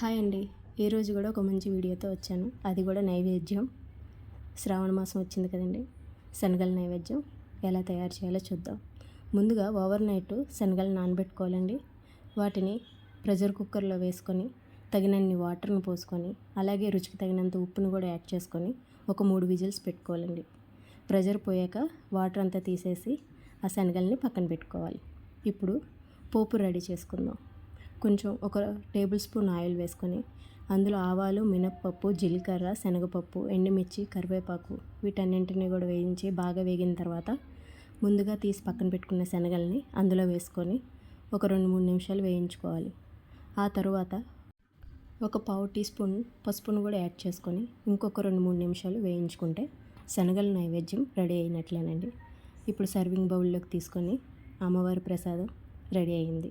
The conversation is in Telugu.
హాయ్ అండి. ఈరోజు కూడా ఒక మంచి వీడియోతో వచ్చాను. అది కూడా నైవేద్యం. శ్రావణ మాసం వచ్చింది కదండి. శనగల నైవేద్యం ఎలా తయారు చేయాలో చూద్దాం. ముందుగా ఓవర్ నైట్ శనగలు నానబెట్టుకోవాలండి. వాటిని ప్రెషర్ కుక్కర్లో వేసుకొని తగినన్ని వాటర్ను పోసుకొని అలాగే రుచికి తగినంత ఉప్పును కూడా యాడ్ చేసుకొని ఒక మూడు విజిల్స్ పెట్టుకోవాలండి. ప్రెషర్ పోయాక వాటర్ అంతా తీసేసి ఆ శనగల్ని పక్కన పెట్టుకోవాలి. ఇప్పుడు పోపు రెడీ చేసుకుందాం. కొంచెం ఒక టేబుల్ స్పూన్ ఆయిల్ వేసుకొని అందులో ఆవాలు మినప్పప్పు జీలకర్ర శనగపప్పు ఎండుమిర్చి కరివేపాకు వీటన్నింటిని కూడా వేయించి బాగా వేగిన తర్వాత ముందుగా తీసి పక్కన పెట్టుకున్న శనగల్ని అందులో వేసుకొని ఒక రెండు మూడు నిమిషాలు వేయించుకోవాలి. ఆ తర్వాత ఒక పావు టీ స్పూన్ పసుపును కూడా యాడ్ చేసుకొని ఇంకొక రెండు మూడు నిమిషాలు వేయించుకుంటే శనగల నైవేద్యం రెడీ అయినట్లేనండి. ఇప్పుడు సర్వింగ్ బౌల్లోకి తీసుకొని అమ్మవారి ప్రసాదం రెడీ అయింది.